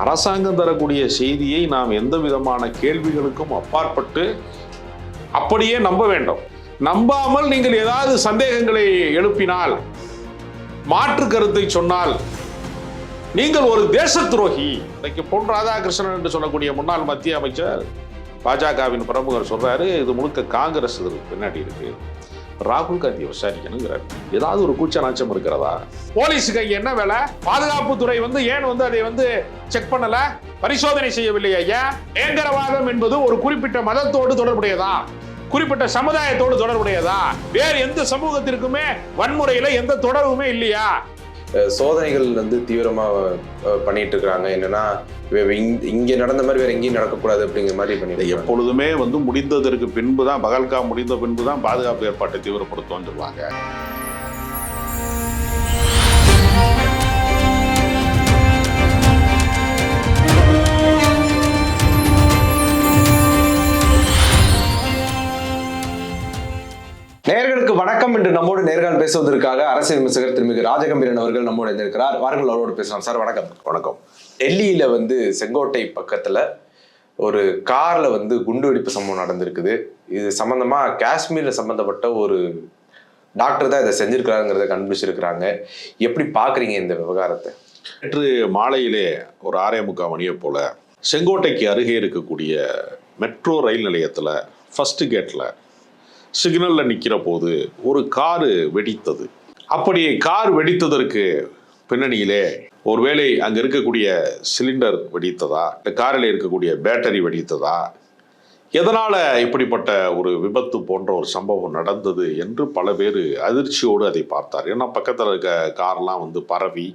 அரசாங்கம் தரக்கூடிய செய்தியை நாம் எந்த விதமான கேள்விகளுக்கும் அப்பாற்பட்டு அப்படியே நம்ப வேண்டும். நம்பாமல் நீங்கள் ஏதாவது சந்தேகங்களை எழுப்பினால் மாற்று கருத்தை சொன்னால் நீங்கள் ஒரு தேச துரோகி. இன்னைக்கு பொன் ராதாகிருஷ்ணன் என்று சொல்லக்கூடிய முன்னாள் மத்திய அமைச்சர் பாஜகவின் பிரமுகர் சொல்றாரு இது முழுக்க காங்கிரஸ் பின்னாடி இருக்கு. ராகுல் காந்தியை விசாரிக்கணுங்கிறார் ஏதாவது ஒரு கூச்ச நாச்சம் இருக்கிறதா? போலீஸுக்கு என்ன வேலை? பாதுகாப்பு துறை வந்து ஏன் வந்து அதை வந்து செக் பண்ணல? பரிசோதனை செய்யவில்லை ஐயா. பயங்கரவாதம் என்பது ஒரு குறிப்பிட்ட மதத்தோடு தொடர்புடையதா? குறிப்பிட்ட சமுதாயத்தோடு தொடர்புடையதா? வேறு எந்த சமூகத்திற்குமே வன்முறையில எந்த தொடர்புமே இல்லையா? சோதனைகள் வந்து தீவிரமாக பண்ணிட்டு இருக்கிறாங்க என்னன்னா இங் இங்கே நடந்த மாதிரி வேற எங்கேயும் நடக்கக்கூடாது அப்படிங்கிற மாதிரி பண்ணி எப்பொழுதுமே வந்து முடிந்ததற்கு பின்பு தான் பகல்கா முடிந்த பின்பு தான் பாதுகாப்பு ஏற்பாட்டை தீவிரப்படுத்தும் சொல்லுவாங்க. நேர்காணல் பேசுவதற்காக அரசியல் விமர்சகர் திருமிகு ராஜகம்பீரன் அவர்கள் நம்மோடு இருந்திருக்கிறார் வாருங்கள் அவரோடு பேசலாம். சார் வணக்கம். வணக்கம். டெல்லியில வந்து செங்கோட்டை பக்கத்துல ஒரு கார்ல வந்து குண்டுவெடிப்பு சம்பவம் நடந்திருக்குது. இது சம்பந்தமா காஷ்மீர்ல சம்பந்தப்பட்ட ஒரு டாக்டர் தான் இதை செஞ்சிருக்காருங்கிறத கண்டுபிடிச்சிருக்கிறாங்க. எப்படி பாக்குறீங்க இந்த விவகாரத்தை? நேற்று மாலையிலே ஒரு ஆறே முக்கால் மணியை போல செங்கோட்டைக்கு அருகே இருக்கக்கூடிய மெட்ரோ ரயில் நிலையத்தில் ஃபர்ஸ்ட் கேட்டில் சிக்னலில் நிற்கிற போது ஒரு காரு வெடித்தது. அப்படி கார் வெடித்ததற்கு பின்னணியிலே ஒருவேளை அங்கே இருக்கக்கூடிய சிலிண்டர் வெடித்ததா? இந்த காரில் இருக்கக்கூடிய பேட்டரி வெடித்ததா? எதனால் இப்படிப்பட்ட ஒரு விபத்து போன்ற ஒரு சம்பவம் நடந்தது என்று பல பேர் அதிர்ச்சியோடு அதை பார்த்தார். ஏன்னா பக்கத்தில் இருக்க கார்லாம் வந்து பரவி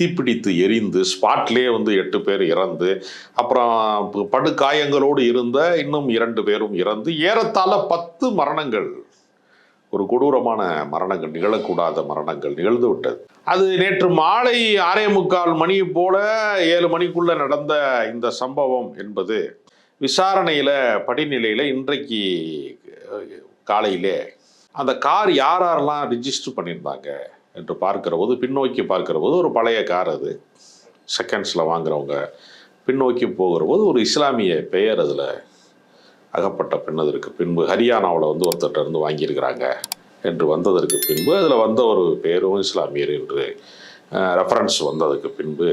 தீப்பிடித்து எரிந்து ஸ்பாட்லேயே வந்து எட்டு பேர் இறந்து அப்புறம் படுகாயங்களோடு இருந்த இன்னும் இரண்டு பேரும் இறந்து ஏறத்தாழ பத்து மரணங்கள் ஒரு கொடூரமான மரணங்கள் நிகழக்கூடாத மரணங்கள் நிகழ்ந்து விட்டது. அது நேற்று மாலை ஆறே முக்கால் மணி போல ஏழு மணிக்குள்ள நடந்த இந்த சம்பவம் என்பது விசாரணையில் படிநிலையில் இன்றைக்கு காலையிலே அந்த கார் யார் யாரெல்லாம் ரிஜிஸ்டர் பண்ணியிருந்தாங்க என்று பார்க்கிற போது பின்னோக்கி பார்க்கிற போது ஒரு பழைய கார் அது. செகண்ட்ஸில் வாங்குறவங்க பின்னோக்கி போகிற போது ஒரு இஸ்லாமிய பெயர் அதில் அகப்பட்ட பின்னதற்கு பின்பு ஹரியானாவில் வந்து ஒருத்தர்கிட்ட இருந்து வாங்கியிருக்கிறாங்க என்று வந்ததற்கு பின்பு அதில் வந்த ஒரு பெயரும் இஸ்லாமியர் என்று ரெஃபரன்ஸ் வந்ததுக்கு பின்பு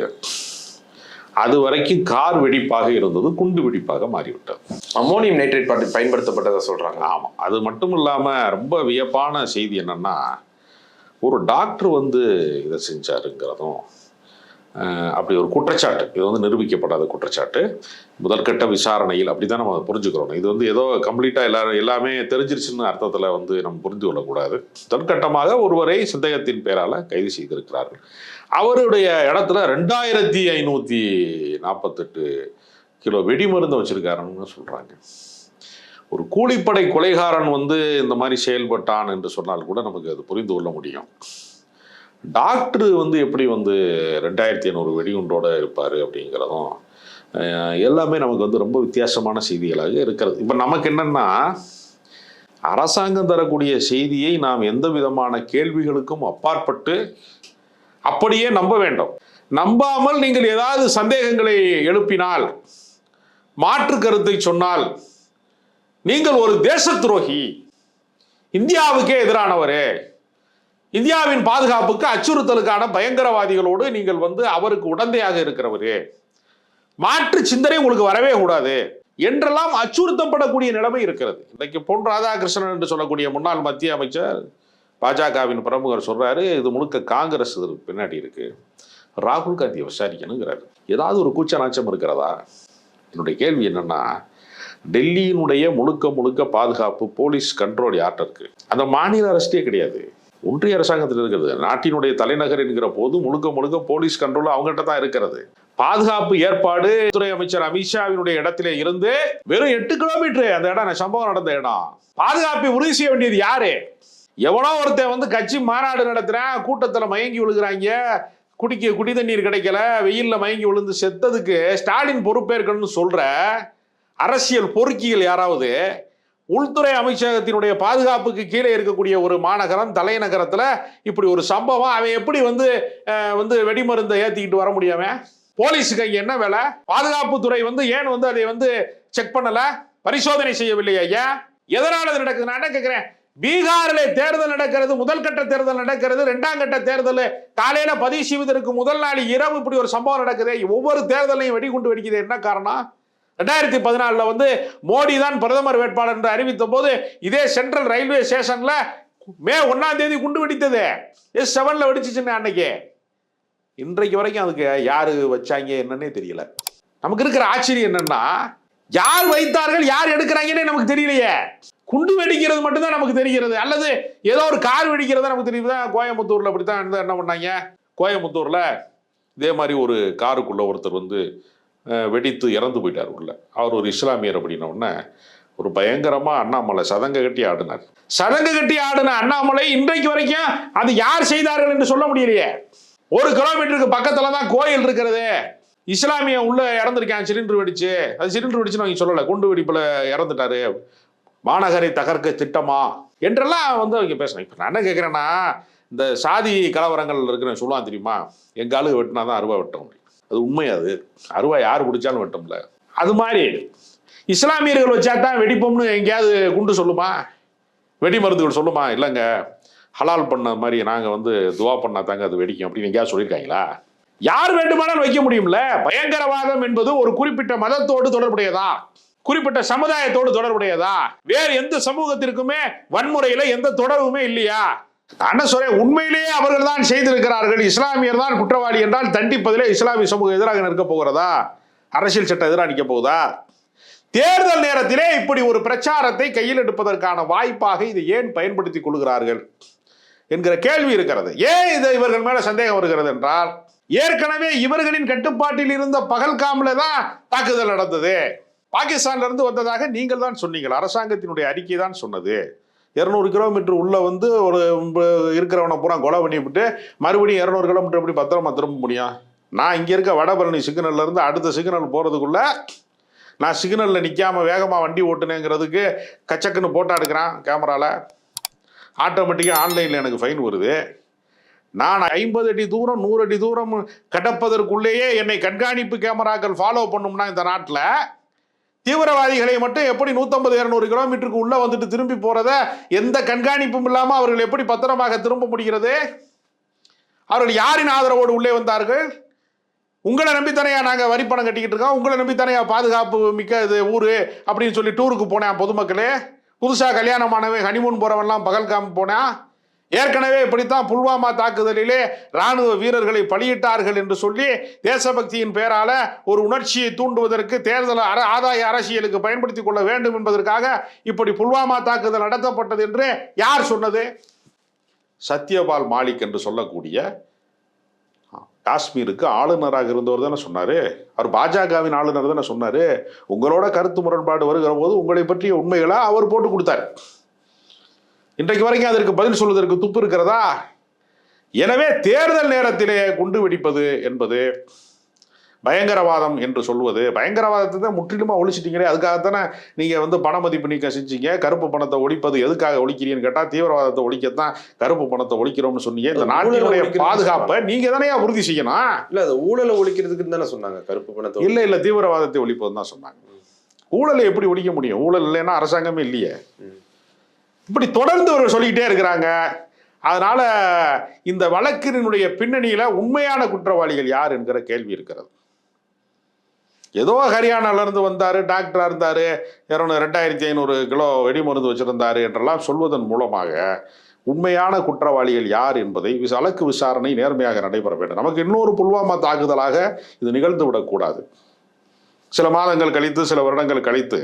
அது வரைக்கும் கார் வெடிப்பாக இருந்தது குண்டு வெடிப்பாக மாறிவிட்டது. அமோனியம் நைட்ரேட் பாட்டு பயன்படுத்தப்பட்டதா சொல்றாங்க. ஆமாம் அது மட்டும் இல்லாமல் ரொம்ப வியப்பான செய்தி என்னன்னா ஒரு டாக்டர் வந்து இதை செஞ்சாருங்கிறதும் அப்படி ஒரு குற்றச்சாட்டு. இது வந்து நிரூபிக்கப்படாத குற்றச்சாட்டு. முதற்கட்ட விசாரணையில் அப்படி தான் நம்ம புரிஞ்சுக்கிறோம். இது வந்து ஏதோ கம்ப்ளீட்டாக எல்லாரும் எல்லாமே தெரிஞ்சிருச்சுன்னு அர்த்தத்தில் வந்து நம்ம புரிந்து கொள்ளக்கூடாது. முதற்கட்டமாக ஒருவரை சந்தேகத்தின் பேரால் கைது செய்திருக்கிறார்கள். அவருடைய இடத்துல ரெண்டாயிரத்தி ஐநூற்றி நாற்பத்தெட்டு கிலோ வெடிமருந்து வச்சிருக்காருன்னு சொல்கிறாங்க ஒரு கூலிப்படை கொலைகாரன் வந்து இந்த மாதிரி செயல்பட்டான் என்று சொன்னால் கூட நமக்கு அது புரிந்து கொள்ள முடியும். டாக்டர் வந்து எப்படி வந்து ரெண்டாயிரத்தி ஐநூறு வெடிகுண்டோட இருப்பார் அப்படிங்கிறதும் எல்லாமே நமக்கு வந்து ரொம்ப வித்தியாசமான செய்திகளாக இருக்கிறது. இப்போ நமக்கு என்னன்னா அரசாங்கம் தரக்கூடிய செய்தியை நாம் எந்த விதமான கேள்விகளுக்கும் அப்பாற்பட்டு அப்படியே நம்ப வேண்டும். நம்பாமல் நீங்கள் ஏதாவது சந்தேகங்களை எழுப்பினால் மாற்று கருத்தை சொன்னால் நீங்கள் ஒரு தேச துரோகி இந்தியாவுக்கே எதிரானவரே. இந்தியாவின் பாதுகாப்புக்கு அச்சுறுத்தலுக்கான பயங்கரவாதிகளோடு நீங்கள் வந்து அவருக்கு உடந்தையாக இருக்கிறவரே. மாற்று சிந்தனை உங்களுக்கு வரவே கூடாது. என்றெல்லாம் அச்சுறுத்தப்படக்கூடிய நிலைமை இருக்கிறது. இன்றைக்கு பொன் ராதாகிருஷ்ணன் என்று சொல்லக்கூடிய முன்னாள் மத்திய அமைச்சர் பாஜகவின் பிரமுகர் சொல்றாரு இது முழுக்க காங்கிரஸ் பின்னாடி இருக்கு. ராகுல் காந்தியை விசாரிக்கணுங்கிறாரு. ஏதாவது ஒரு கூச்ச நாச்சம் இருக்கிறதா? என்னுடைய கேள்வி என்னன்னா டெல்லியினுடைய முழுக்க முழுக்க பாதுகாப்பு போலீஸ் கண்ட்ரோல் யார்கிட்ட இருக்கு? அந்த மாநில அரசே கிடையாது. ஒன்றிய அரசாங்கத்தில் இருக்கிறது. நாட்டினுடைய தலைநகர் என்கிற போது முழுக்க முழுக்க போலீஸ் கண்ட்ரோல் அவங்ககிட்ட தான் இருக்கிறது. பாதுகாப்பு ஏற்பாடு துறை அமைச்சர் அமித்ஷாவினுடைய இடத்திலே இருந்து வெறும் எட்டு கிலோமீட்டர் அந்த இடம் சம்பவம் நடந்த இடம். பாதுகாப்பை உறுதி செய்ய வேண்டியது யாரு? எவனோ ஒருத்தன் வந்து கட்சி மாநாடு நடத்துகிறேன் கூட்டத்தில் மயங்கி விழுகிறாங்க. குடிக்க குடி தண்ணீர் கிடைக்கல வெயில்ல மயங்கி விழுந்து செத்ததுக்கு ஸ்டாலின் பொறுப்பேற்கணும்னு சொல்கிற அரசியல் பொறுக்கிகள் யாராவது? உள்துறை அமைச்சகத்தினுடைய பாதுகாப்புக்கு கீழே இருக்கக்கூடிய ஒரு மாநகரம் தலைநகரத்தில் இப்படி ஒரு சம்பவம் அவன் எப்படி வந்து வந்து வெடிமருந்தை ஏற்றிக்கிட்டு வர முடியாம? போலீஸுக்கு அங்கே என்ன வேலை? பாதுகாப்புத்துறை வந்து ஏன் வந்து அதை வந்து செக் பண்ணலை? பரிசோதனை செய்யவில்லையா ஏன்? எதனால அது நடக்குது நான் என்ன கேட்குறேன் பீகாரில் தேர்தல் நடக்கிறது முதல் கட்ட தேர்தல் நடக்கிறது ரெண்டாம் கட்ட தேர்தல் காலையில பதிவு செய்வதற்கு முதல் நாள் இரவு இப்படி ஒரு சம்பவம் நடக்குது. ஒவ்வொரு தேர்தலையும் வெடிகுண்டு வெடிக்குது. என்ன காரணம்? ரெண்டாயிரத்தி பதினாலில் வந்து மோடி தான் பிரதமர் வேட்பாளர் என்று அறிவித்த போது இதே சென்ட்ரல் ரயில்வே ஸ்டேஷன்ல மே ஒன்னாம் தேதி குண்டு வெடித்தது. எஸ் செவன்ல வெடிச்சிச்சுன்னு அன்னைக்கு. இன்றைக்கு வரைக்கும் அதுக்கு யாரு வச்சாங்க என்னன்னே தெரியல. நமக்கு இருக்கிற ஆச்சரியம் என்னன்னா யார் வைத்தார்கள் யார் எடுக்கிறாங்கன்னே நமக்கு தெரியலையே. குண்டு வெடிக்கிறது மட்டும்தான் நமக்கு தெரிகிறது. அல்லது ஏதோ ஒரு கார் வெடிக்கிறதா நமக்கு தெரியுது? கோயம்புத்தூர்ல அப்படித்தான் என்ன- என்ன பண்ணாங்க? கோயம்புத்தூர்ல இதே மாதிரி ஒரு காருக்குள்ள ஒருத்தர் வந்து வெடித்து இறந்து போயிட்டார் உள்ள அவர் ஒரு இஸ்லாமியர் அப்படின்னோடனே ஒரு பயங்கரமா அண்ணாமலை சதங்க கட்டி ஆடினார். சதங்க கட்டி ஆடின அண்ணாமலை இன்றைக்கு வரைக்கும் அது யார் செய்தார்கள் என்று சொல்ல முடியலையே. ஒரு கிலோமீட்டருக்கு பக்கத்துல தான் கோயில் இருக்கிறது. இஸ்லாமிய உள்ள இறந்துருக்கேன் சிலிண்டர் வெடிச்சு. அது சிலிண்டர் வெடிச்சுன்னு அவங்க சொல்லலை குண்டு வெடிப்புல இறந்துட்டாரு. மாநகரை தகர்க்க திட்டமா என்றெல்லாம் வந்து அவங்க பேசணும் இப்போ நான் என்ன கேட்குறேன்னா இந்த சாதி கலவரங்கள் இருக்கிற சொல்லுவான் தெரியுமா? எங்கள் ஆளுக்கு வெட்டினா தான் அருவா வெட்ட முடியும். அது உண்மை அது. அருவா யார் பிடிச்சாலும் வெட்டும்ல அது மாதிரி இஸ்லாமியர்கள் வச்சா தான் வெடிப்போம்னு எங்கேயாவது குண்டு சொல்லுமா? வெடி மருந்துகள் சொல்லுமா? இல்லைங்க. ஹலால் பண்ண மாதிரி நாங்கள் வந்து துவா பண்ணா தாங்க அது வெடிக்கும் அப்படின்னு எங்கேயாவது சொல்லியிருக்காங்களா? யார் வேண்டுமானாலும் வைக்க முடியும்ல? பயங்கரவாதம் என்பது ஒரு குறிப்பிட்ட மதத்தோடு தொடர்புடையதா? குறிப்பிட்ட சமுதாயத்தோடு தொடர்புடையதா? வேறு எந்த சமூகத்திற்குமே வன்முறையில எந்த தொடர்புமே இல்லையா? நான் உண்மையிலேயே அவர்கள் தான் செய்திருக்கிறார்கள். இஸ்லாமியர் தான் குற்றவாளி என்றால் தண்டிப்பதிலே இஸ்லாமிய சமூகம் எதிராக நிற்க போகிறதா? அரசியல் சட்டம் எதிராக நிற்க போகுதா? தேர்தல் நேரத்திலே இப்படி ஒரு பிரச்சாரத்தை கையில் எடுப்பதற்கான வாய்ப்பாக இதை ஏன் பயன்படுத்திக் கொள்கிறார்கள்? என்கிற கேள்வி இருக்கிறது. ஏன் இது இவர்கள் மேல சந்தேகம் வருகிறது என்றால் ஏற்கனவே இவர்களின் கட்டுப்பாட்டில் இருந்த பகல்காமில் தான் தாக்குதல் நடந்தது. பாகிஸ்தான்ல இருந்து வந்ததாக நீங்கள் தான் சொன்னீங்கள். அரசாங்கத்தினுடைய அறிக்கை தான் சொன்னது. இருநூறு கிலோமீட்டர் உள்ள வந்து ஒரு இருக்கிறவனை பூரா கொலை பண்ணிவிட்டு மறுபடியும் இரநூறு கிலோமீட்டர் எப்படி பத்திரமா திரும்ப முடியும்? நான் இங்க இருக்க வடபழனி சிக்னல்ல இருந்து அடுத்த சிக்னல் போறதுக்குள்ள நான் சிக்னலில் நிற்காமல் வேகமாக வண்டி ஓட்டுனேங்கிறதுக்கு கச்சக்குன்னு போட்டோ எடுக்கிறான் கேமராவில் ஆட்டோமேட்டிக்காக ஆன்லைனில் எனக்கு ஃபைன் வருது. நான் ஐம்பது அடி தூரம் நூறு அடி தூரம் கடப்பதற்குள்ளேயே என்னை கண்காணிப்பு கேமராக்கள் ஃபாலோ பண்ணும்னா இந்த நாட்டில் தீவிரவாதிகளை மட்டும் எப்படி நூற்றம்பது இரநூறு கிலோமீட்டருக்கு உள்ளே வந்துட்டு திரும்பி போகிறத எந்த கண்காணிப்பும் இல்லாமல் அவர்கள் எப்படி பத்திரமாக திரும்ப முடிகிறது? அவர்கள் யாரின் ஆதரவோடு உள்ளே வந்தார்கள்? உங்களை நம்பித்தானையா நாங்கள் வரி பணம் கட்டிக்கிட்டு இருக்கோம்? உங்களை நம்பித்தானையா பாதுகாப்பு மிக்க இது ஊர் அப்படின்னு சொல்லி டூருக்கு போனேன் பொதுமக்களே. புதுசாக கல்யாணமானவன் ஹனிமூன் போகிறவன்லாம் பகல்காம் போனேன் ஏற்கனவே இப்படித்தான் புல்வாமா தாக்குதலிலே ராணுவ வீரர்களை பலியிட்டார்கள் என்று சொல்லி தேசபக்தியின் பெயரால ஒரு உணர்ச்சியை தூண்டுவதற்கு தேர்தல் ஆதாய அரசியலுக்கு பயன்படுத்திக் கொள்ள வேண்டும் என்பதற்காக இப்படி புல்வாமா தாக்குதல் நடத்தப்பட்டது என்று யார் சொன்னது? சத்யபால் மாலிக் என்று சொல்லக்கூடிய காஷ்மீருக்கு ஆளுநராக இருந்தவர் தானே சொன்னார். அவர் பாஜகவின் ஆளுநர் தானே சொன்னார். உங்களோட கருத்து முரண்பாடு வருகிற போது உங்களை பற்றிய உண்மைகளை அவர் போட்டு கொடுத்தார். இன்றைக்கு வரைக்கும் அதற்கு பதில் சொல்வதற்கு துப்பு இருக்கிறதா? எனவே தேர்தல் நேரத்திலே குண்டு வெடிப்பது என்பது பயங்கரவாதம் என்று சொல்வது. பயங்கரவாதத்தை தான் முற்றிலுமா ஒழிச்சிட்டீங்களே. அதுக்காகத்தானே நீங்க வந்து பண மதிப்பு நீக்கம் செஞ்சீங்க. கருப்பு பணத்தை ஒழிப்பது எதுக்காக ஒழிக்கிறீங்கன்னு கேட்டா தீவிரவாதத்தை ஒழிக்கத்தான் கருப்பு பணத்தை ஒழிக்கிறோம்னு சொன்னீங்க. இந்த நாட்டினுடைய பாதுகாப்பை நீங்க தானே உறுதி செய்யணும்? இல்ல அது ஊழலை ஒழிக்கிறதுக்கு தானே சொன்னாங்க. கருப்பு பணத்தை இல்ல இல்ல தீவிரவாதத்தை ஒழிப்பது தான் சொன்னாங்க. ஊழலை எப்படி ஒழிக்க முடியும்? ஊழல் இல்லைன்னா அரசாங்கமே இல்லையே. இப்படி தொடர்ந்து ஒரு சொல்லிக்கிட்டே இருக்கிறாங்க. அதனால இந்த வழக்கினுடைய பின்னணியில உண்மையான குற்றவாளிகள் யார் என்கிற கேள்வி இருக்கிறது. ஏதோ ஹரியானால இருந்து வந்தாரு டாக்டரா இருந்தாரு இரநூறு ரெண்டாயிரத்தி ஐநூறு கிலோ வெடிமருந்து வச்சிருந்தாரு என்றெல்லாம் சொல்வதன் மூலமாக உண்மையான குற்றவாளிகள் யார் என்பதை வழக்கு விசாரணை நேர்மையாக நடைபெற வேண்டும். நமக்கு இன்னொரு புல்வாமா தாக்குதலாக இது நிகழ்ந்து விடக்கூடாது. சில மாதங்கள் கழித்து சில வருடங்கள் கழித்து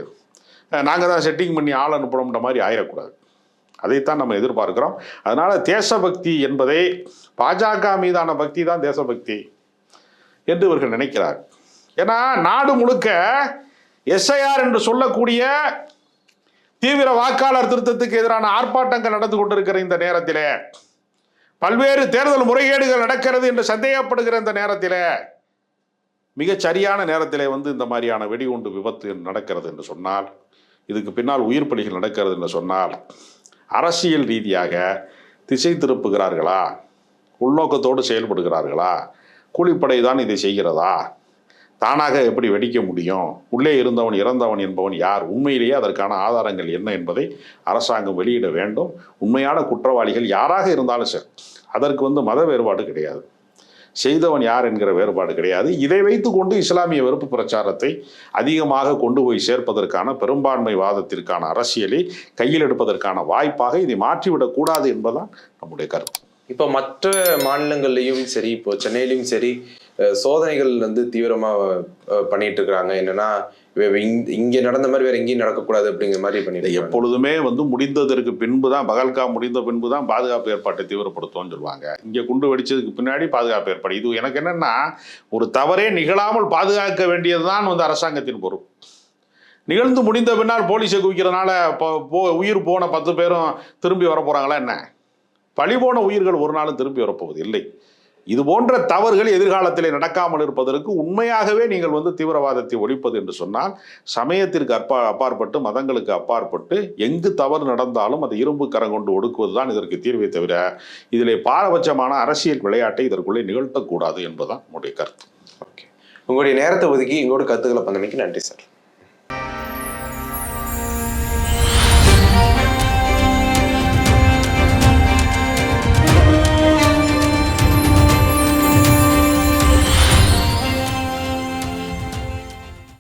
நாங்கள் தான் செட்டிங் பண்ணி ஆள் அனுப்பணும்ன்ற மாதிரி ஆயிடக்கூடாது அதைத்தான் நம்ம எதிர்பார்க்கிறோம். அதனால் தேசபக்தி என்பதை பாஜக மீதான பக்தி தான் தேசபக்தி என்று இவர்கள் நினைக்கிறார். ஏன்னா நாடு முழுக்க எஸ்ஐஆர் என்று சொல்லக்கூடிய தீவிர வாக்காளர் திருத்தத்துக்கு எதிரான ஆர்ப்பாட்டங்கள் நடந்து கொண்டிருக்கிற இந்த நேரத்திலே பல்வேறு தேர்தல் முறைகேடுகள் நடக்கிறது என்று சந்தேகப்படுகிற இந்த நேரத்திலே மிகச் சரியான நேரத்திலே வந்து இந்த மாதிரியான வெடிகுண்டு விபத்து நடக்கிறது என்று சொன்னால் இதுக்கு பின்னால் உயிர் பலிகள் நடக்கிறது என்று சொன்னால் அரசியல் ரீதியாக திசை திருப்புகிறார்களா? உள்நோக்கத்தோடு செயல்படுகிறார்களா? கூலிப்படை தான் இதை செய்கிறதா? தானாக எப்படி வெடிக்க முடியும்? உள்ளே இருந்தவன் இறந்தவன் என்பவன் யார்? உண்மையிலேயே அதற்கான ஆதாரங்கள் என்ன என்பதை அரசாங்கம் வெளியிட வேண்டும். உண்மையான குற்றவாளிகள் யாராக இருந்தாலும் சரி அதற்கு வந்து மத வேறுபாடு கிடையாது. செய்தவன் யார் என்கிற வேறுபாடு கிடையாது. இதை வைத்து கொண்டு இஸ்லாமிய வெறுப்பு பிரச்சாரத்தை அதிகமாக கொண்டு போய் சேர்ப்பதற்கான பெரும்பான்மை வாதத்திற்கான அரசியலை கையில் எடுப்பதற்கான வாய்ப்பாக இதை மாற்றிவிடக் கூடாது என்பதுதான் நம்முடைய கருத்து. இப்போ மற்ற மாநிலங்கள்லையும் சரி இப்போ சென்னையிலையும் சரி சோதனைகள் வந்து தீவிரமா பண்ணிட்டு இருக்கிறாங்க என்னன்னா இங்க- இங்க நடந்த மாதிரி வேற எங்கேயும் நடக்கக்கூடாது அப்படிங்கிற மாதிரி பண்ணிட்டு. எப்பொழுதுமே வந்து முடிந்ததற்கு பின்பு தான் பகல்கா முடிந்த பின்பு தான் பாதுகாப்பு ஏற்பாட்டை தீவிரப்படுத்துவோம்னு சொல்லுவாங்க. இங்கே குண்டு வெடிச்சதுக்கு பின்னாடி பாதுகாப்பு ஏற்பாடு. இது எனக்கு என்னன்னா ஒரு தவறே நிகழாமல் பாதுகாக்க வேண்டியதுதான் வந்து அரசாங்கத்தின் பொறுப்பு. நிகழ்ந்து முடிந்த பின்னால் போலீஸை குவிக்கிறதுனால போ- உயிர் போன பத்து பேரும் திரும்பி வர போறாங்களா என்ன? பழி போன உயிர்கள் ஒரு நாளும் திரும்பி வரப்போவது இல்லை இது போன்ற தவறுகள் எதிர்காலத்தில் நடக்காமல் இருப்பதற்கு உண்மையாகவே நீங்கள் வந்து தீவிரவாதத்தை ஒழிப்பது என்று சொன்னால் சமயத்திற்கு அப்பா அப்பாற்பட்டு மதங்களுக்கு அப்பாற்பட்டு எங்கு தவறு நடந்தாலும் அதை இரும்பு கரம் கொண்டு ஒடுக்குவதுதான் இதற்கு தீர்வை தவிர இதில் பாரபட்சமான அரசியல் விளையாட்டை இதற்குள்ளே நிகழ்த்தக்கூடாது என்பதுதான் உங்களுடைய கருத்து. ஓகே. உங்களுடைய நேரத்தை ஒதுக்கி எங்களோட கருத்துக்களை பண்ணமைக்கு நன்றி சார்.